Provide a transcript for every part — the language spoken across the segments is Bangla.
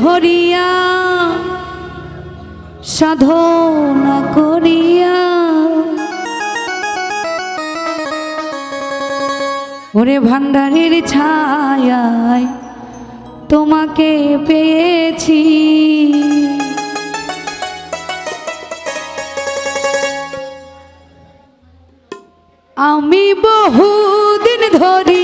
ধরিয়া সাধনা করিয়া। ওরে ভান্ডারের ছায়ায় তোমাকে পেয়েছি। আমি বহুদিন ধরে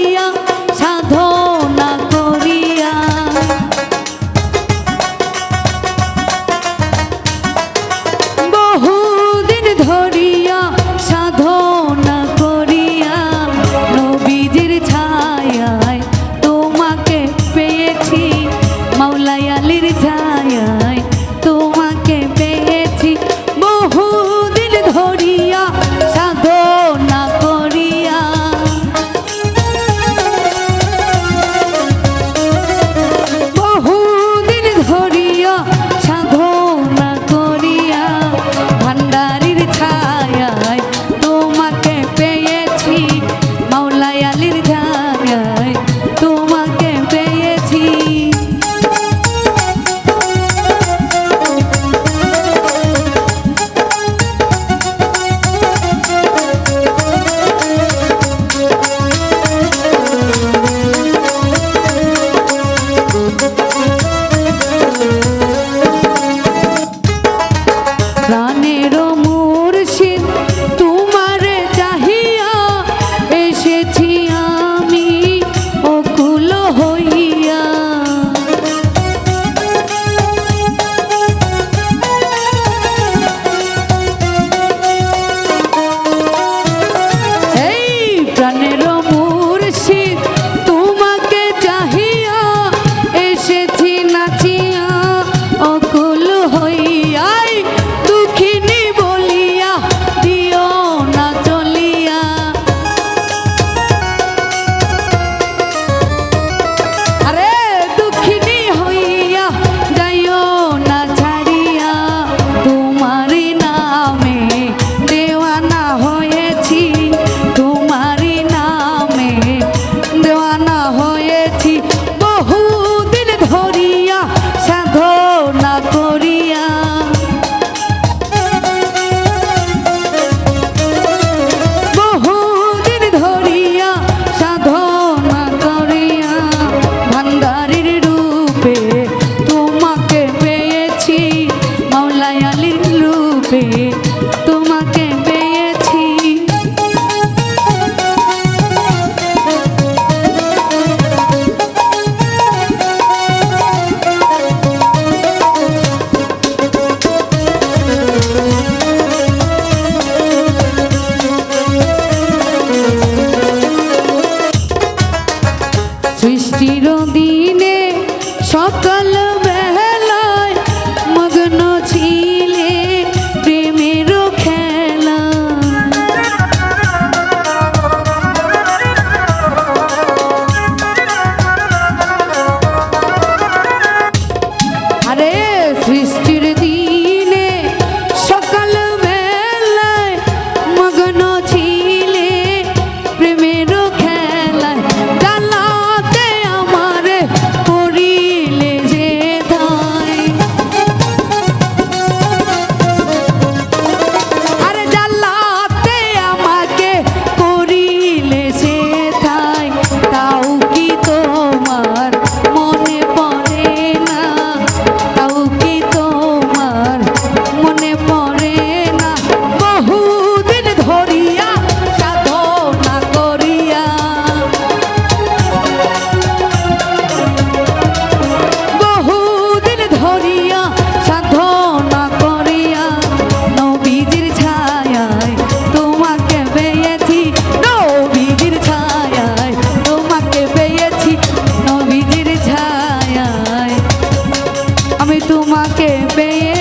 কে পেয়ে